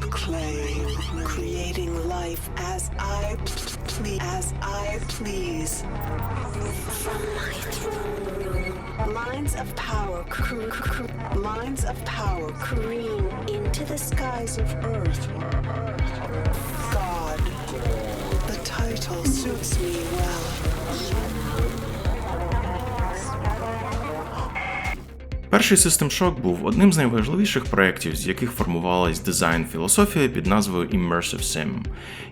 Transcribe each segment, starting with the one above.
clay, creating life as I please. As lines of power, cr- of power careen into the skies of Earth. God, the title suits me well. Перший System Shock був одним з найважливіших проєктів, з яких формувалась дизайн-філософія під назвою Immersive Sim.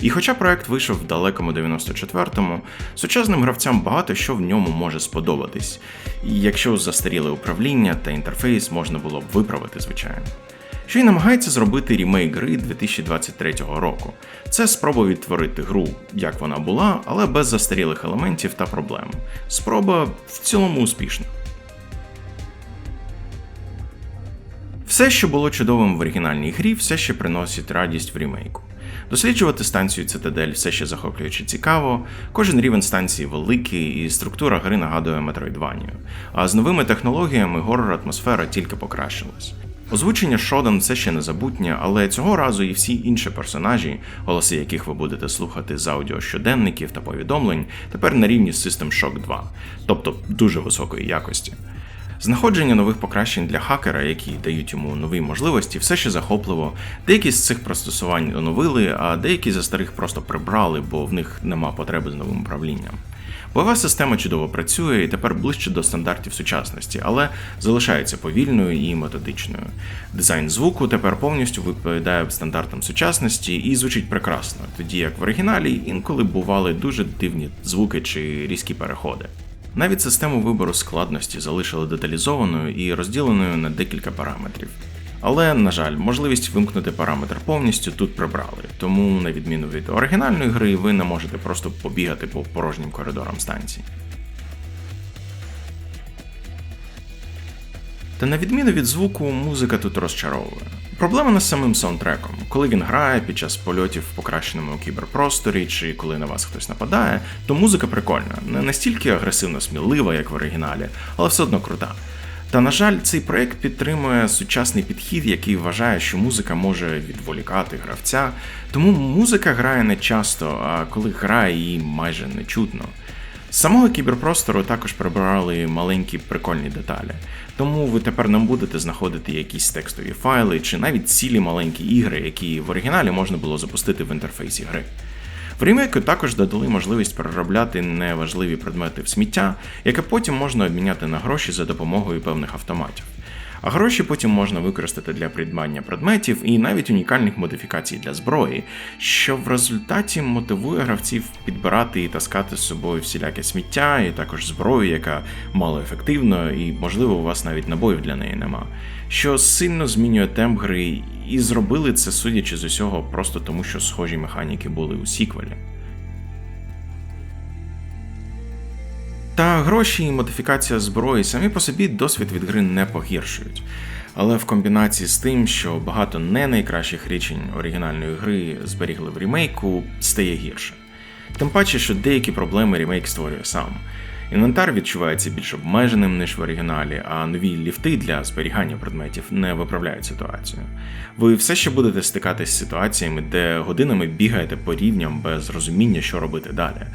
І хоча проект вийшов в далекому 94-му, сучасним гравцям багато що в ньому може сподобатись, і якщо застаріле управління та інтерфейс можна було б виправити, звичайно. Що й намагається зробити рімейк гри 2023 року. Це спроба відтворити гру, як вона була, але без застарілих елементів та проблем. Спроба в цілому успішна. Все, що було чудовим в оригінальній грі, все ще приносить радість в рімейку. Досліджувати станцію Цитадель все ще захоплююче цікаво, кожен рівень станції великий, і структура гри нагадує Метроїдванію. А з новими технологіями горор атмосфера тільки покращилась. Озвучення Шодан все ще незабутнє, але цього разу і всі інші персонажі, голоси яких ви будете слухати з аудіощоденників та повідомлень, тепер на рівні з System Shock 2, тобто дуже високої якості. Знаходження нових покращень для хакера, які дають йому нові можливості, все ще захопливо. Деякі з цих пристосувань оновили, а деякі за старих просто прибрали, бо в них нема потреби з новим управлінням. Бойова система чудово працює і тепер ближче до стандартів сучасності, але залишається повільною і методичною. Дизайн звуку тепер повністю відповідає стандартам сучасності і звучить прекрасно, тоді як в оригіналі інколи бували дуже дивні звуки чи різкі переходи. Навіть систему вибору складності залишили деталізованою і розділеною на декілька параметрів. Але, на жаль, можливість вимкнути параметр повністю тут прибрали, тому, на відміну від оригінальної гри, ви не можете просто побігати по порожнім коридорам станції. Та на відміну від звуку, музика тут розчаровує. Проблема не з самим саундтреком. Коли він грає під час польотів в покращеному кіберпросторі, чи коли на вас хтось нападає, то музика прикольна, не настільки агресивно смілива, як в оригіналі, але все одно крута. Та на жаль, цей проект підтримує сучасний підхід, який вважає, що музика може відволікати гравця. Тому музика грає не часто, а коли грає її майже не чутно. З самого кіберпростору також прибирали маленькі прикольні деталі, тому ви тепер не будете знаходити якісь текстові файли чи навіть цілі маленькі ігри, які в оригіналі можна було запустити в інтерфейсі гри. В ремейку також додали можливість переробляти неважливі предмети в сміття, яке потім можна обміняти на гроші за допомогою певних автоматів. А гроші потім можна використати для придбання предметів і навіть унікальних модифікацій для зброї, що в результаті мотивує гравців підбирати і таскати з собою всіляке сміття, і також зброю, яка мало ефективна, і, можливо, у вас навіть набоїв для неї нема, що сильно змінює темп гри, і зробили це, судячи з усього, просто тому, що схожі механіки були у сіквелі. Та гроші і модифікація зброї самі по собі досвід від гри не погіршують. Але в комбінації з тим, що багато не найкращих рішень оригінальної гри зберігли в ремейку, стає гірше. Тим паче, що деякі проблеми ремейк створює сам. Інвентар відчувається більш обмеженим, ніж в оригіналі, а нові ліфти для зберігання предметів не виправляють ситуацію. Ви все ще будете стикатись з ситуаціями, де годинами бігаєте по рівням без розуміння, що робити далі.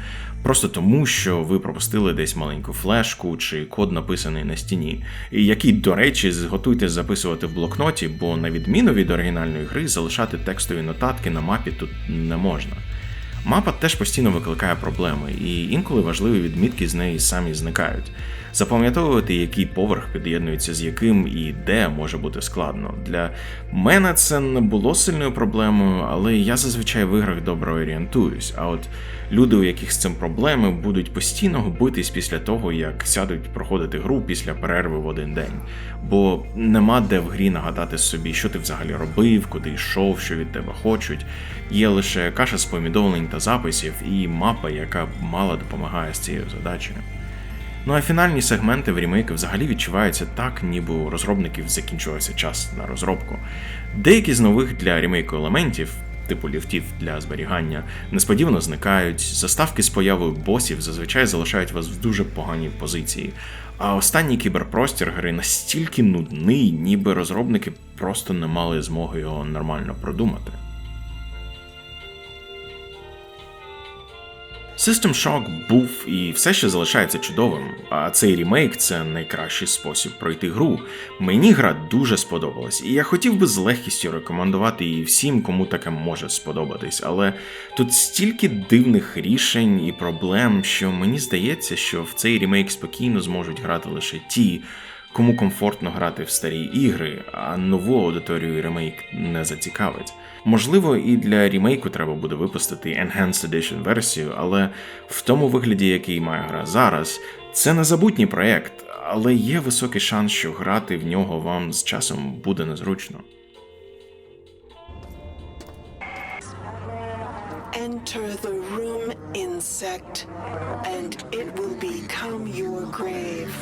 Просто тому, що ви пропустили десь маленьку флешку чи код написаний на стіні, і який, до речі, зготуйтесь записувати в блокноті, бо на відміну від оригінальної гри залишати текстові нотатки на мапі тут не можна. Мапа теж постійно викликає проблеми, і інколи важливі відмітки з неї самі зникають. Запам'ятовувати, який поверх під'єднується з яким і де може бути складно. Для мене це не було сильною проблемою, але я зазвичай в іграх добре орієнтуюсь. А от люди, у яких з цим проблеми, будуть постійно губитись після того, як сядуть проходити гру після перерви в один день. Бо нема де в грі нагадати собі, що ти взагалі робив, куди йшов, що від тебе хочуть. Є лише каша з повідомлень та записів і мапа, яка мало допомагає з цією задачею. Ну а фінальні сегменти в ремейки взагалі відчуваються так, ніби у розробників закінчувався час на розробку. Деякі з нових для ремейку елементів, типу ліфтів для зберігання, несподівано зникають. Заставки з появою босів зазвичай залишають вас в дуже поганій позиції. А останній кіберпростір гри настільки нудний, ніби розробники просто не мали змоги його нормально продумати. System Shock був і все ще залишається чудовим, а цей ремейк це найкращий спосіб пройти гру. Мені гра дуже сподобалась, і я хотів би з легкістю рекомендувати її всім, кому таке може сподобатись, але тут стільки дивних рішень і проблем, що мені здається, що в цей ремейк спокійно зможуть грати лише ті, кому комфортно грати в старі ігри, а нову аудиторію ремейк не зацікавить. Можливо, і для ремейку треба буде випустити Enhanced Edition версію, але в тому вигляді, який має гра зараз, це незабутній проєкт, але є високий шанс, що грати в нього вам з часом буде незручно. Enter the room, insect, and it will become your grave.